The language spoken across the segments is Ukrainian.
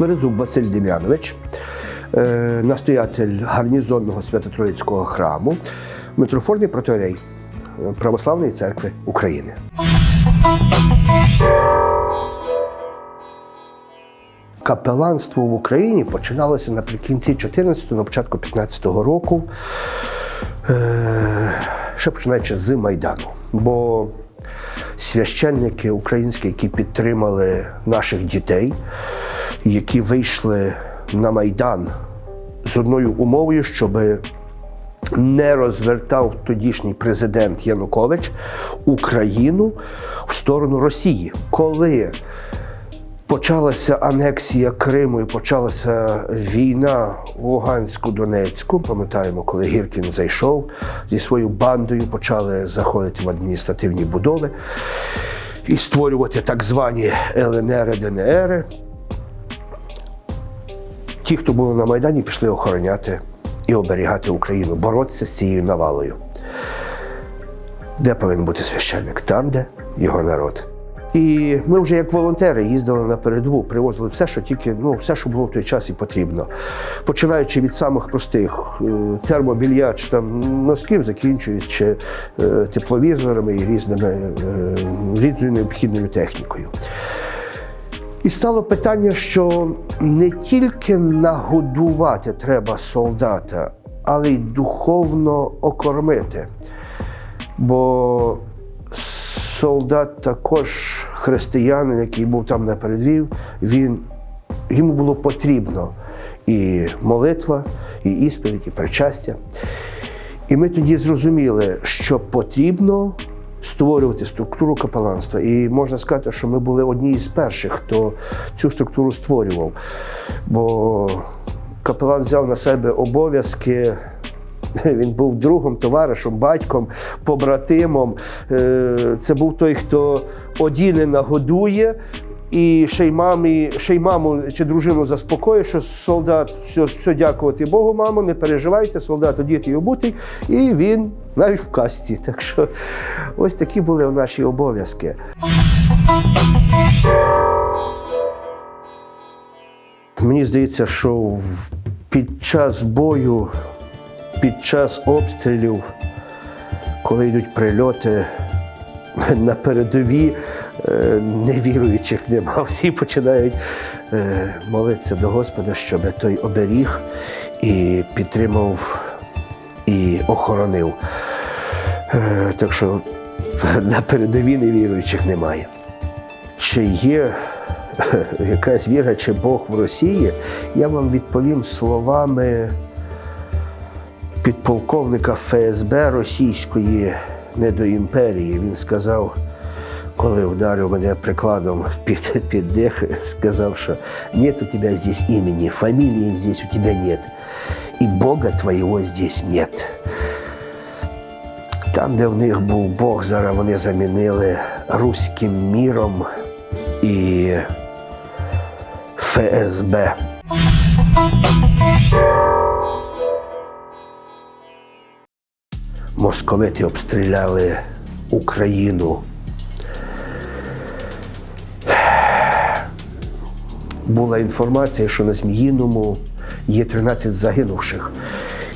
Березуб Василь Дем'янович, е, настоятель гарнізонного Свято-Троїцького храму, митрофорний протоірей е, Православної церкви України. Капеланство в Україні починалося наприкінці 14-го, на початку 15-го року, е, ще починаючи з Майдану. Бо священники українські, які підтримали наших дітей, які вийшли на Майдан з одною умовою, щоб не розвертав тодішній президент Янукович Україну в сторону Росії. Коли почалася анексія Криму і почалася війна в Луганську, Донецьку. Пам'ятаємо, коли Гіркін зайшов зі своєю бандою, почали заходити в адміністративні будови і створювати так звані ЛНР, ДНР. Ті, хто були на Майдані, пішли охороняти і оберігати Україну, боротися з цією навалою. Де повинен бути священник? Там, де його народ. І ми вже як волонтери їздили на передову, привозили все, що тільки ну, все, що було в той час і потрібно. Починаючи від самих простих е, термобільяч, там носків, закінчуючи е, тепловізорами і різними е, різною необхідною технікою. І стало питання, що не тільки нагодувати треба солдата, але й духовно окормити. Бо солдат також християнин, який був там на передвів, він, йому було потрібно і молитва, і ісповідь, і причастя. І ми тоді зрозуміли, що потрібно створювати структуру капеланства. І можна сказати, що ми були одні із перших, хто цю структуру створював. Бо капелан взяв на себе обов'язки. Він був другом, товаришем, батьком, побратимом. Е, Це був той, хто одіне нагодує. І ще й мамі, ще й маму чи дружину заспокоює, що солдат, все, все дякувати Богу, мамо, не переживайте, солдат одітий і обутий, і він навіть в касті. Так що ось такі були наші обов'язки. Мені здається, що під час бою, під час обстрілів, коли йдуть прильоти на передові, невіруючих нема. Всі починають е, молитися до Господа, щоб той оберіг і підтримав і охоронив. Е, Так що на передові невіруючих немає. Чи є якась віра, чи Бог в Росії, я вам відповім словами підполковника ФСБ російської недоімперії. Він сказав, коли вдарив мене прикладом під, під дих, сказав, що нет у тебе здесь імені, фамілії здесь у тебе нет, і Бога твоєго здесь нет. Там, де в них був Бог, зараз вони замінили руським міром і ФСБ. Московити обстріляли Україну. Була інформація, що на Зміїному є 13 загинувших.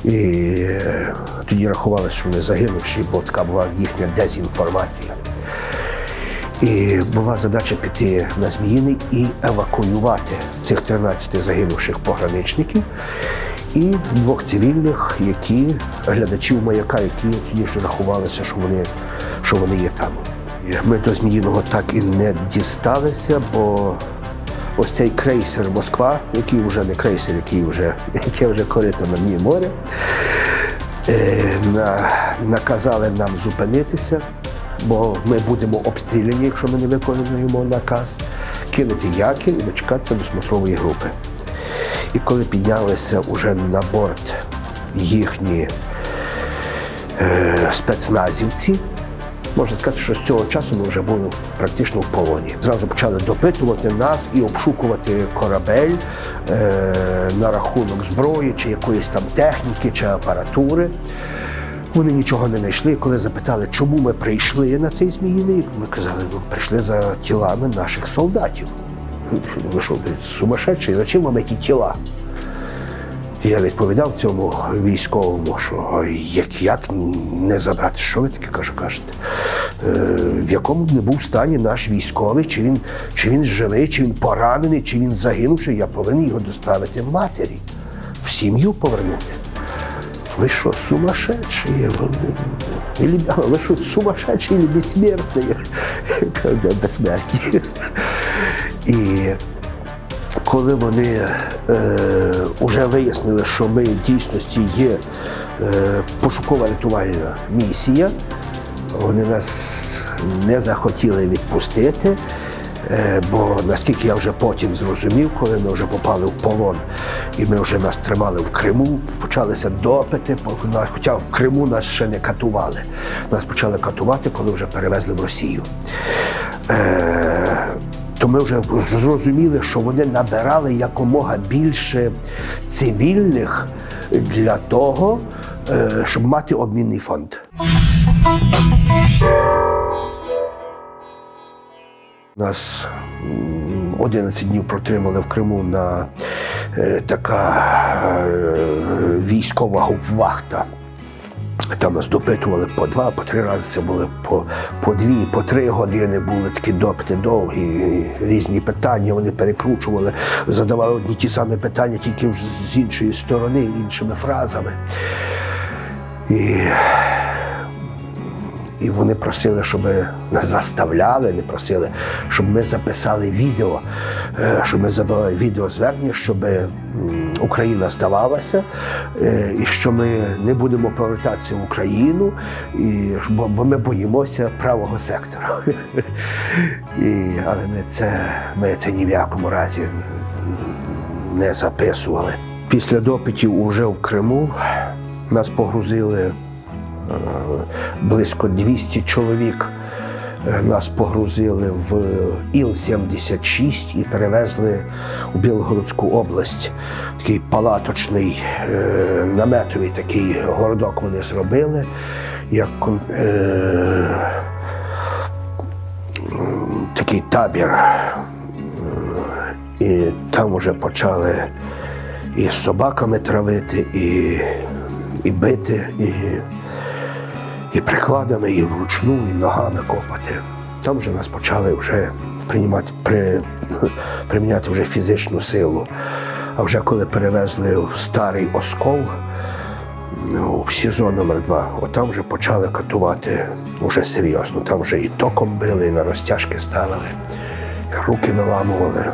І е, тоді рахували, що вони загинувші, бо така була їхня дезінформація. І була задача піти на Зміїний і евакуювати цих 13 загинувших пограничників і двох цивільних, які глядачів маяка, які тоді ж рахувалися, що вони, що вони є там. Ми до Зміїного так і не дісталися, бо ось цей крейсер Москва, який вже не крейсер, який вже, яке вже корито на дні моря, е, на, наказали нам зупинитися, бо ми будемо обстріляні, якщо ми не виконуємо наказ, кинути якір і дочекатися до смотрової групи. І коли піднялися уже на борт їхні е, спецназівці, можна сказати, що з цього часу ми вже були практично в полоні. Зразу почали допитувати нас і обшукувати корабель е, на рахунок зброї чи якоїсь там техніки чи апаратури. Вони нічого не знайшли. Коли запитали, чому ми прийшли на цей зміїний, ми казали, ну прийшли за тілами наших солдатів. Ви що, блядь, сумасшедший? Зачем вам ці тіла? Я відповідав цьому військовому, що як, як не забрати, що ви таке каже, кажете? Е, в якому б не був стані наш військовий, чи він, чи він живий, чи він поранений, чи він загинувший, я повинен його доставити матері, в сім'ю повернути. Ви що, сумасшедші? Или, ви що, сумасшедші безсмертні? Кажу, Безсмертні. І коли вони е, вже вияснили, що ми в дійсності є е, пошукова рятувальна місія, вони нас не захотіли відпустити. Е, Бо наскільки я вже потім зрозумів, коли ми вже попали в полон, і ми вже нас тримали в Криму, почалися допити, хоча в Криму нас ще не катували. Нас почали катувати, коли вже перевезли в Росію. То ми вже зрозуміли, що вони набирали якомога більше цивільних для того, е, щоб мати обмінний фонд. Нас 11 днів протримали в Криму на е, така е, військова губвахта. Там нас допитували по два, по три рази. Це були по, по дві, по три години були такі допити довгі, різні питання. Вони перекручували, задавали одні ті самі питання, тільки вже з іншої сторони, іншими фразами. І і вони просили, щоб нас заставляли, не просили, щоб ми записали відео, е, щоб ми забрали відеозвернення, щоб Україна здавалася, е, і що ми не будемо повертатися в Україну, і, бо, бо ми боїмося правого сектора. І, але ми це, ми це ні в якому разі не записували. Після допитів уже в Криму нас погрузили близько 200 чоловік. е, Нас погрузили в Іл-76 і перевезли у Білгородську область. Такий палаточний е, наметовий такий городок вони зробили. Як е, такий табір. Е, І там вже почали і з собаками травити, і, і бити, і і прикладами, і вручну, і ногами копати. Там вже нас почали вже приймати, при, приміняти вже фізичну силу. А вже коли перевезли в старий оскол, ну, в СІЗО номер 2 от там вже почали катувати вже серйозно. Там вже і током били, і на розтяжки ставили, руки виламували,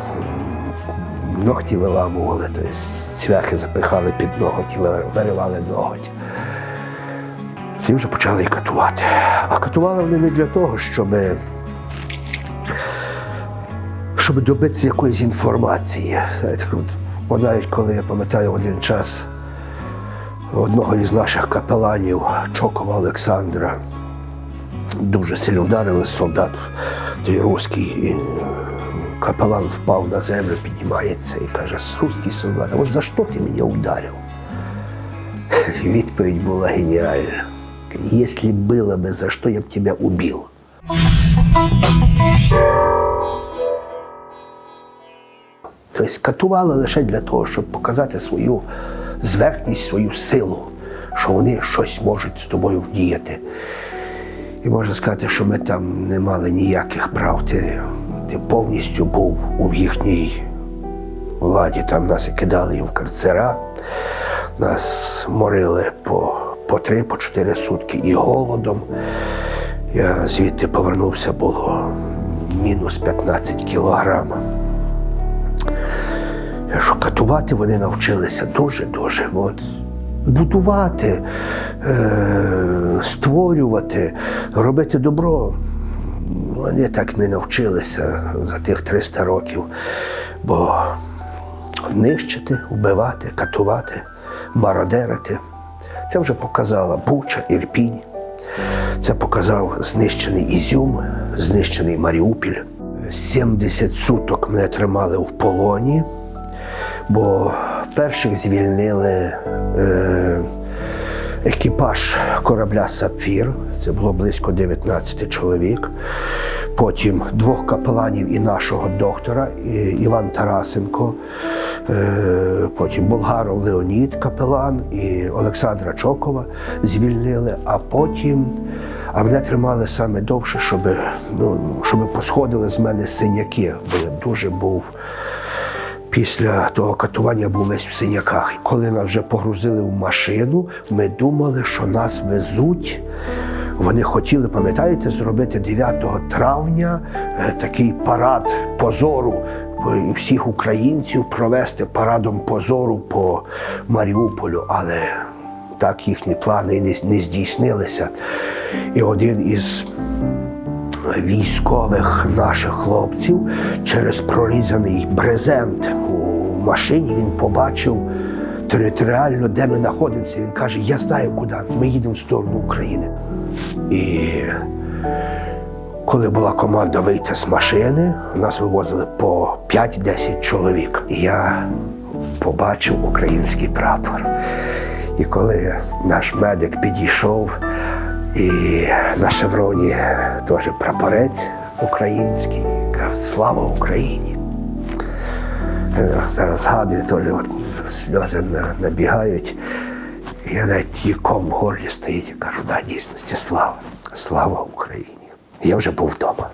ногті виламували, тобто цвяхи запихали під ноготь, виривали ноготь. І вже почали катувати. А катували вони не для того, щоб, щоб добитися якоїсь інформації. Бо навіть коли я пам'ятаю один час одного із наших капеланів, Чокова Олександра, дуже сильно вдарили солдат, той русський. Капелан впав на землю, піднімається і каже: русський солдат, от за що ти мене ударив? Відповідь була геніальна. Если было бы за что, я б тебя убил. Тобто катували лише для того, щоб показати свою зверхність, свою силу, що вони щось можуть з тобою вдіяти. І можна сказати, що ми там не мали ніяких прав. Ти, ти повністю був у їхній владі. Там нас кидали і в карцера, нас морили по, по три, по чотири сутки і голодом. Я звідти повернувся, було мінус 15 кілограм. Що катувати вони навчилися дуже-дуже. От, будувати, е, створювати, робити добро. Вони так не навчилися за тих 300 років. Бо нищити, вбивати, катувати, мародерити. Це вже показала Буча, Ірпінь. Це показав знищений Ізюм, знищений Маріупіль. 70 суток мене тримали в полоні, бо перших звільнили е, екіпаж корабля Сапфір. Це було близько 19 чоловік. Потім двох капеланів і нашого доктора Іван Тарасенко, е, потім Болгаров Леонід капелан і Олександра Чокова звільнили, а потім. А мене тримали саме довше, щоб, ну, щоб посходили з мене синяки, бо я дуже був після того катування був весь в синяках. Коли нас вже погрузили в машину, ми думали, що нас везуть. Вони хотіли, пам'ятаєте, зробити 9 травня е, такий парад позору е, всіх українців провести парадом позору по Маріуполю, але так їхні плани не, здійснилися. І один із військових наших хлопців через прорізаний брезент у машині він побачив територіально, де ми знаходимося. Він каже: Я знаю куди. Ми їдемо в сторону України. І коли була команда вийти з машини, нас вивозили по 5-10 чоловік. І я побачив український прапор. І коли наш медик підійшов, і на шевроні теж прапорець український, каже, слава Україні! Е, Зараз згадую, теж сльози набігають. Я навіть тіком горлі стоїть і кажу, да, дійсності, слава, слава Україні. Я вже був вдома.